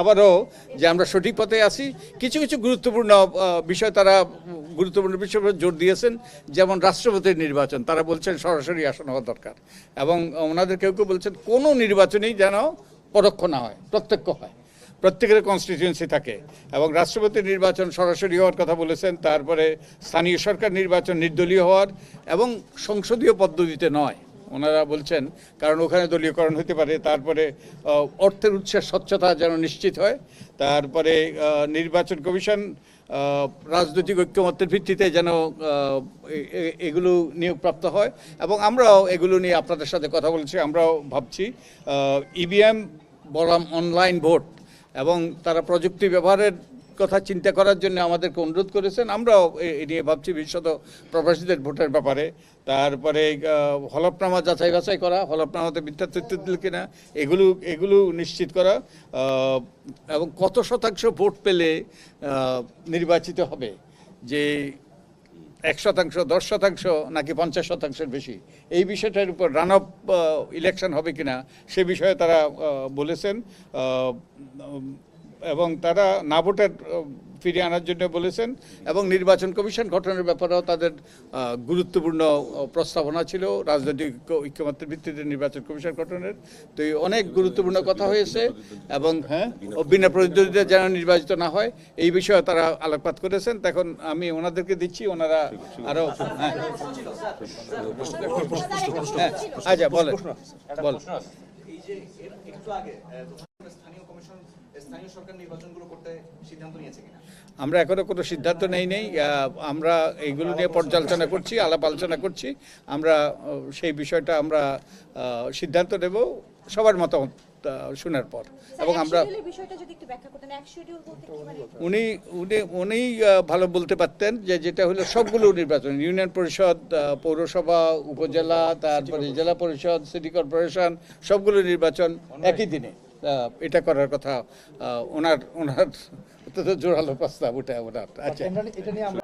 আবারও যে আমরা সঠিক পথে আছি, কিছু কিছু গুরুত্বপূর্ণ বিষয় তারা গুরুত্বপূর্ণ বিষয় উপর জোর দিয়েছেন, যেমন রাষ্ট্রপতির নির্বাচন, তারা বলছেন সরাসরি আসন হওয়া দরকার এবং ওনাদের কেউ কেউ বলছেন কোনো নির্বাচনেই যেন পরোক্ষ না হয়, প্রত্যক্ষ হয়। প্রত্যেকের কনস্টিটিউয়েন্সি থাকে এবং রাষ্ট্রপতি নির্বাচন সরাসরি হওয়ার কথা বলেছেন, তারপরে স্থানীয় সরকার নির্বাচন নির্দলীয় হওয়ার এবং সংসদীয় পদ্ধতিতে নয়। ওনারা বলছেন, কারণ ওখানে দলীয়করণ হতে পারে, তারপরে অর্থের উৎসের স্বচ্ছতা যেন নিশ্চিত হয়, তারপরে নির্বাচন কমিশন রাজনৈতিক ঐক্যমত্যের ভিত্তিতে যেন এগুলো নিয়োগপ্রাপ্ত হয়, এবং আমরাও এগুলো নিয়ে আপনাদের সাথে কথা বলছি, আমরাও ভাবছি ইভিএম বনাম অনলাইন ভোট, এবং তারা প্রযুক্তি ব্যবহারের কথা চিন্তা করার জন্য আমাদেরকে অনুরোধ করেছেন। আমরাও এ- নিয়ে ভাবছি বিশেষত প্রবাসীদের ভোটের ব্যাপারে। তারপরে হলফনামা যাচাই বাছাই করা, হলফনামাতে মিথ্যা তথ্য দিল কিনা, এগুলো এগুলো নিশ্চিত করা এবং কত শতাংশ ভোট পেলে নির্বাচিত হবে? যে এক শতাংশ, দশ শতাংশ, নাকি পঞ্চাশ শতাংশের বেশি? এই বিষয়টার উপর রান অফ ইলেকশন হবে কিনা, সে বিষয়ে তারা বলেছেন। এবং তারা না ভোটের ফিরিয়ে আনার জন্য বলেছেন এবং নির্বাচন কমিশন গঠনের ব্যাপারেও তাদের গুরুত্বপূর্ণ প্রস্তাবনা ছিল। রাজনৈতিক ঐক্য- ঐক্যমত্যের ভিত্তিতে নির্বাচন কমিশন গঠনের। তো এই অনেক গুরুত্বপূর্ণ কথা হয়েছে এবং হ্যাঁ? বিনা প্রতিদ্বন্দ্বিতা যেন নির্বাচিত না হয় এই বিষয়ে তারা আলোকপাত করেছেন। তখন আমি ওনাদেরকে দিচ্ছি ওনারা আরও হ্যাঁ। হ্যাঁ আচ্ছা বলেন বল একটু আগে স্থানীয় সরকার নির্বাচনগুলো করতে সিদ্ধান্ত নিয়েছে কিনা? আমরা এখনও কোনো সিদ্ধান্ত নেই নেই। আমরা এইগুলো নিয়ে পর্যালোচনা করছি আলাপ আলোচনা করছি। আমরা সেই বিষয়টা আমরা সিদ্ধান্ত নেব সবার মতামত শোনার পর। এবং আমরা শিডিউলের বিষয়টা যদি একটু ব্যাখ্যা করতেন এক শিডিউল বলতে কি মানে? উনি উনি উনি ভালো বলতে পারতেন যে যেটা হলো সবগুলো নির্বাচন ইউনিয়ন পরিষদ পৌরসভা উপজেলা তারপরে জেলা পরিষদ সিটি কর্পোরেশন সবগুলো নির্বাচন একই দিনে। এটা করার কথা ওনার ওনার অত্যন্ত জোরালো প্রস্তাব ওটা ওনার। আচ্ছা। এটা নিয়ে আমরা